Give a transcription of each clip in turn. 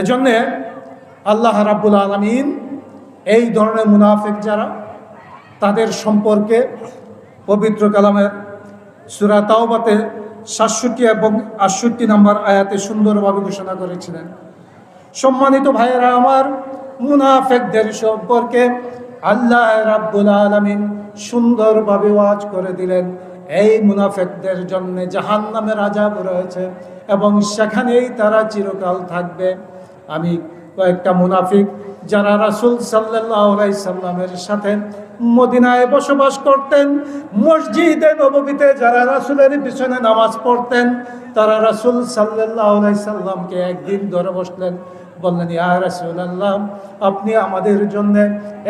এজন্যে আল্লাহ রাব্বুল আলমিন এই ধরনের মুনাফেক যারা, তাদের সম্পর্কে পবিত্র কালামের সুরা তাওবাতে সাতষট্টি এবং আটষট্টি নম্বর আয়াতে সুন্দরভাবে ঘোষণা করেছিলেন। সম্মানিত ভাইয়েরা, আমার মুনাফেকদের সম্পর্কে আল্লাহ রাব্বুল আলমিন সুন্দরভাবে ওয়াজ করে দিলেন। এই মুনাফেকদের জন্য জাহান নামের আজাব রয়েছে এবং সেখানেই তারা চিরকাল থাকবে। আমি কয়েকটা মুনাফিক যারা রাসুল সাল্লাহ সাল্লামের সাথে মদিনায় বসবাস করতেন, মসজিদে নবীতে যারা রাসুলের পিছনে নামাজ পড়তেন, তারা রাসুল সাল্লাহ সাল্লামকে একদিন ধরে বসলেন, বললেন, ইয়া রাসুল আল্লাহ আপনি আমাদের জন্য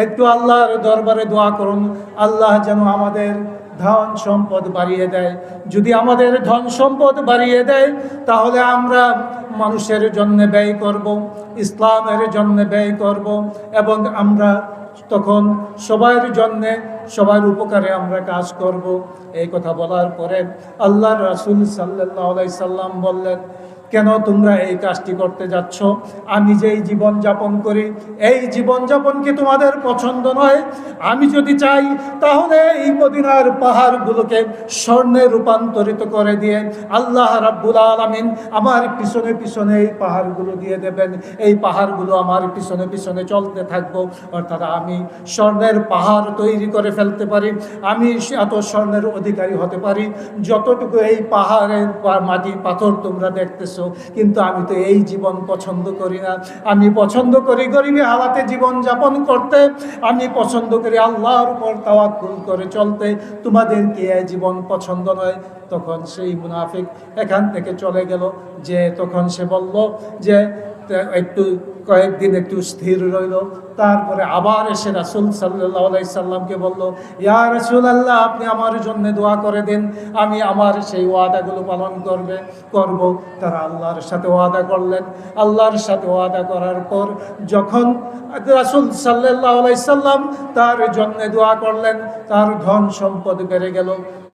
একটু আল্লাহর দরবারে দোয়া করুন। আল্লাহ যেন আমাদের ধন সম্পদ বাড়িয়ে দেয়। যদি আমাদের ধন সম্পদ বাড়িয়ে দেয়, তাহলে আমরা মানুষের জন্য ব্যয় করব, ইসলামের জন্য ব্যয় করব এবং আমরা তখন সবার জন্যে, সবার উপকারে আমরা কাজ করব। এই কথা বলার পরে আল্লাহ রাসুল সাল্লাহ সাল্লাম বললেন কেন তোমরা এই কাজটি করতে যাচ্ছ? আমি যেই জীবন যাপন করি, এই জীবন যাপন কি তোমাদের পছন্দ নয়? আমি যদি চাই, তাহলে এই মদিনার পাহাড়গুলোকে স্বর্ণে রূপান্তরিত করে দিয়ে আল্লাহ রাব্বুল আলমিন আমার পিছনে পিছনে এই পাহাড়গুলো দিয়ে দেবেন। এই পাহাড়গুলো আমার পিছনে পিছনে চলতে থাকব। অর্থাৎ আমি স্বর্ণের পাহাড় তৈরি করে ফেলতে পারি, আমি এত স্বর্ণের অধিকারী হতে পারি। যতটুকু এই পাহাড়ের মাটি পাথর তোমরা দেখতেছো কিন্তু আমি তো এই জীবন পছন্দ করি না। আমি পছন্দ করি গরিবী হালাতে জীবন যাপন করতে, আমি পছন্দ করি আল্লাহর উপর তাওয়াক্কুল করে চলতে। তোমাদের কে এই জীবন পছন্দ নয়। তখন সেই মুনাফিক এখান থেকে চলে গেল। যে তখন সে বলল যে একটু কয়েকদিন একটু স্থির রইল। তারপরে আবার এসে রাসুল সাল্লাহ সাল্লামকে বলল, ইয়া রাসুল আল্লাহ আপনি আমার জন্য দোয়া করে দিন। আমি আমার সেই ওয়াদাগুলো পালন করবে, করব। তারা আল্লাহর সাথে ওয়াদা করলেন। আল্লাহর সাথে ওয়াদা করার পর যখন রাসুল সাল্লাহ সাল্লাম তার জন্য দোয়া করলেন, তার ধন সম্পদ বেড়ে গেল।